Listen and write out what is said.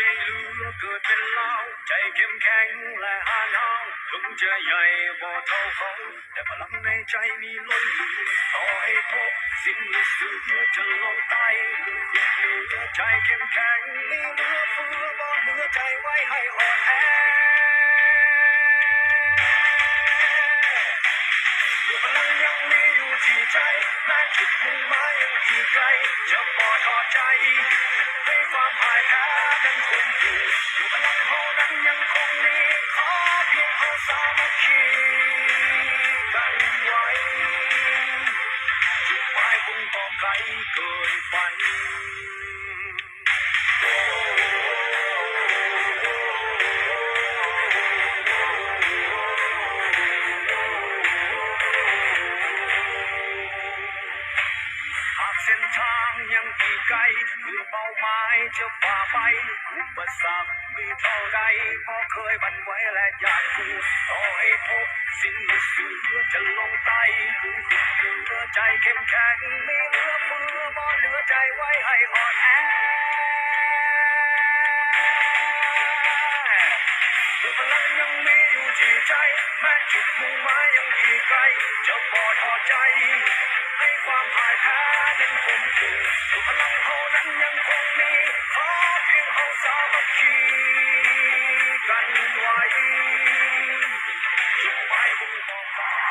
ใจเหลือเกิดเป็นเล่าใจเข้มแข็งและหาญาถึงจะใหญ่บ่เท่าเขา แต่พลังในใจมีล้นเหลือต่อให้พบสิ่งที่เสือจะลงใต้ยังเหลือใจเข้มแข็งมีเนื้อเฟือบ่เนื้อใจไว้ให้อ่อนแอพลังยังมีอยู่ที่ใจนานจุดมุ่งหมายยังอีกไกลจะบ่ท้อใจ ให้ความพ่ายแพ้ นั้นคงอยู่พลังเฮานั้นยังคงมีขอเพียงเฮาสามัคคีกันไว้ จุดหมายคงต้องไกลเกินฝัน ฝ่าไปอุปสรรคมีเท่าใดก็เคยบันไหวและอยากกูต่อให้พบสิ่งที่เสือจะลงใต้หรือเหลือใจเข้มแข็งไม่เหลือมือบ่เหลือใจไว้ให้อ่อนแอพลังยังมีอยู่ที่ใจ แม้จุดมุ่งหมายยังอีกไกลจะบ่ท้อใจ ให้ความพ่ายแพ้นั้นคงอยู่พลังเฮานั้นยัง Thank you.